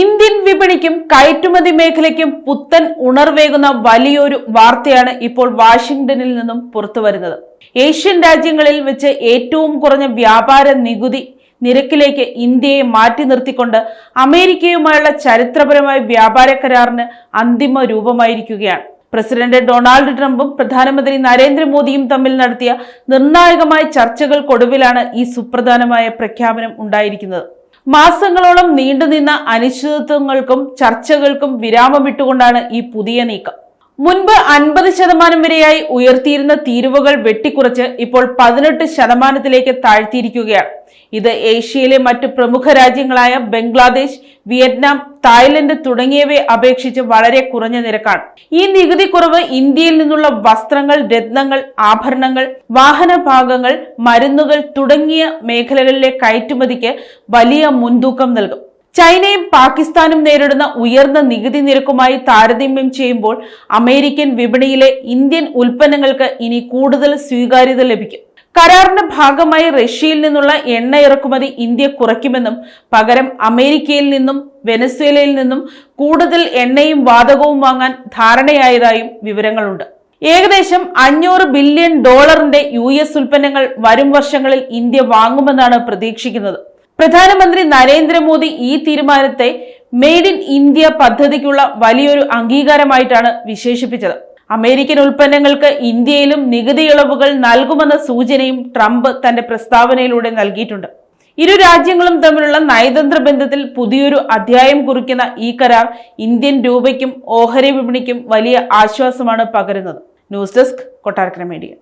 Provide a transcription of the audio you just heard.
Indian വിപണിക്കും കയറ്റുമതി മേഖലയ്ക്കും പുത്തൻ ഉണർവേകുന്ന വലിയൊരു വാർത്തയാണ് ഇപ്പോൾ വാഷിംഗ്ടണിൽ നിന്നും പുറത്തുവരുന്നത്. ഏഷ്യൻ രാജ്യങ്ങളിൽ വെച്ച് ഏറ്റവും കുറഞ്ഞ വ്യാപാര നികുതി നിരക്കിലേക്ക് ഇന്ത്യയെ മാറ്റി നിർത്തിക്കൊണ്ട് അമേരിക്കയുമായുള്ള ചരിത്രപരമായ വ്യാപാര കരാറിന് അന്തിമ രൂപമായിരിക്കുകയാണ്. പ്രസിഡന്റ് ഡൊണാൾഡ് ട്രംപും പ്രധാനമന്ത്രി നരേന്ദ്രമോദിയും തമ്മിൽ നടത്തിയ നിർണായകമായ ചർച്ചകൾക്കൊടുവിലാണ് ഈ സുപ്രധാനമായ പ്രഖ്യാപനം ഉണ്ടായിരിക്കുന്നത്. മാസങ്ങളോളം നീണ്ടുനിന്ന അനിശ്ചിതത്വങ്ങൾക്കും ചർച്ചകൾക്കും വിരാമമിട്ടുകൊണ്ടാണ് ഈ പുതിയ നീക്കം. മുൻപ് അൻപത് ശതമാനം വരെയായി ഉയർത്തിയിരുന്ന തീരുവകൾ വെട്ടിക്കുറച്ച് ഇപ്പോൾ പതിനെട്ട് ശതമാനത്തിലേക്ക് താഴ്ത്തിയിരിക്കുകയാണ്. ഇത് ഏഷ്യയിലെ മറ്റ് പ്രമുഖ രാജ്യങ്ങളായ ബംഗ്ലാദേശ് വിയറ്റ്നാം തായ്ലൻഡ് തുടങ്ങിയവയെ അപേക്ഷിച്ച് വളരെ കുറഞ്ഞ നിരക്കാണ്. ഈ നികുതി കുറവ് ഇന്ത്യയിൽ നിന്നുള്ള വസ്ത്രങ്ങൾ രത്നങ്ങൾ ആഭരണങ്ങൾ വാഹന ഭാഗങ്ങൾ മരുന്നുകൾ തുടങ്ങിയ മേഖലകളിലെ കയറ്റുമതിക്ക് വലിയ മുൻതൂക്കം നൽകും. ചൈനയും പാകിസ്ഥാനും നേരിടുന്ന ഉയർന്ന നികുതി നിരക്കുമായി താരതമ്യം ചെയ്യുമ്പോൾ അമേരിക്കൻ വിപണിയിലെ ഇന്ത്യൻ ഉൽപ്പന്നങ്ങൾക്ക് ഇനി കൂടുതൽ സ്വീകാര്യത ലഭിക്കും. കരാറിന്റെ ഭാഗമായി റഷ്യയിൽ നിന്നുള്ള എണ്ണ ഇറക്കുമതി ഇന്ത്യ കുറയ്ക്കുമെന്നും പകരം അമേരിക്കയിൽ നിന്നും വെനസ്വേലയിൽ നിന്നും കൂടുതൽ എണ്ണയും വാതകവും വാങ്ങാൻ ധാരണയായതായും വിവരങ്ങളുണ്ട്. ഏകദേശം അഞ്ഞൂറ് ബില്യൺ ഡോളറിന്റെ യു എസ് ഉൽപ്പന്നങ്ങൾ വരും വർഷങ്ങളിൽ ഇന്ത്യ വാങ്ങുമെന്നാണ് പ്രതീക്ഷിക്കുന്നത്. പ്രധാനമന്ത്രി നരേന്ദ്രമോദി ഈ തീരുമാനത്തെ മെയ്ഡ് ഇൻ ഇന്ത്യ പദ്ധതിക്കുള്ള വലിയൊരു അംഗീകാരമായിട്ടാണ് വിശേഷിപ്പിച്ചത്. അമേരിക്കൻ ഉൽപ്പന്നങ്ങൾക്ക് ഇന്ത്യയിലും നികുതി ഇളവുകൾ നൽകുമെന്ന സൂചനയും ട്രംപ് തന്റെ പ്രസ്താവനയിലൂടെ നൽകിയിട്ടുണ്ട്. ഇരു രാജ്യങ്ങളും തമ്മിലുള്ള നയതന്ത്ര ബന്ധത്തിൽ പുതിയൊരു അധ്യായം കുറിക്കുന്ന ഈ കരാർ ഇന്ത്യൻ രൂപയ്ക്കും ഓഹരി വിപണിക്കും വലിയ ആശ്വാസമാണ് പകരുന്നത്. News desk Kottarakkara media.